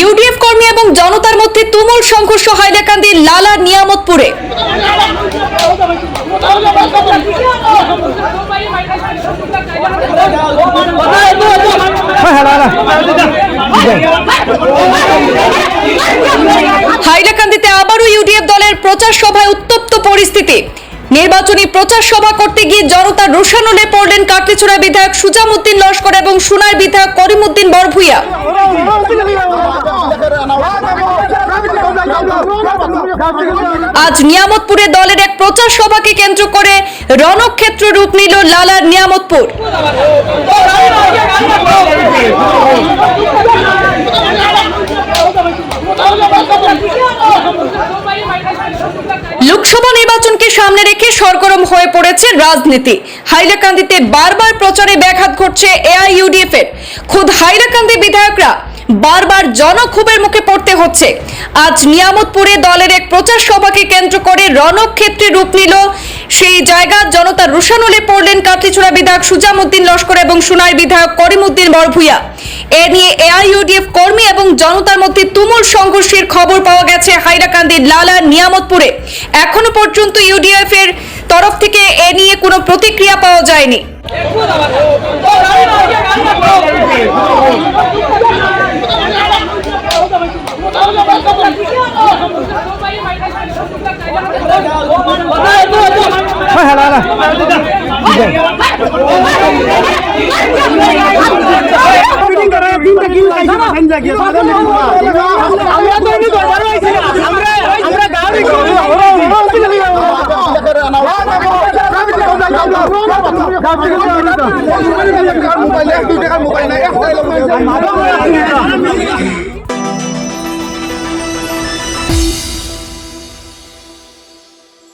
UDF কর্মী এবং জনতার মধ্যে তুমুল সংঘর্ষ হাইলাকান্দির লালা নিয়ামতপুরে। হাইলাকান্দি ইউডিএফ দলের প্রচার সভায় উত্তপ্ত পরিস্থিতি। নির্বাচনী প্রচার সভা করতে গিয়ে জনতা রোশানলে পড়লেন কাটলিছড়া বিধায়ক সুজামুদ্দিন লস্কর এবং সোনার বিধায়ক করিমুদ্দিন বরভুইয়া। আজ নিয়ামতপুরে দলের এক প্রচার সভাকে কেন্দ্র করে রণক্ষেত্র রূপ নিল লালার নিয়ামতপুর। লোকসভা নির্বাচনকে সামনে রেখে সরগরম হয়ে পড়েছে রাজনীতি। হাইলাকান্দিতে বারবার প্রচারে ব্যাঘাত ঘটছে এআইইউডিএফ এর। খোদ হাইলাকান্দি বিধায়করা বারবার জনক্ষোভের মুখে পড়তে হচ্ছে। আজ নিয়ামতপুরে দলের এক প্রচার সভাকে কেন্দ্র করে রণক্ষেত্রে রূপ নিল সেই জায়গা জনতা রুশানলে পড়লেন কাটলিছড়া বিধায়ক সুজামুদ্দিন লস্কর এবং সুনাই বিধায়ক করিমুদ্দিন বরভুইয়া এ নিয়ে এআইইউডিএফ কর্মী এবং জনতার মধ্যে তুমুল সংঘর্ষের খবর পাওয়া গেছে হাইলাকান্দির লালা নিয়ামতপুরে। এখনও পর্যন্ত ইউডিএফ এর তরফ থেকে এ নিয়ে কোনো প্রতিক্রিয়া পাওয়া যায়নি। মোবাইল এক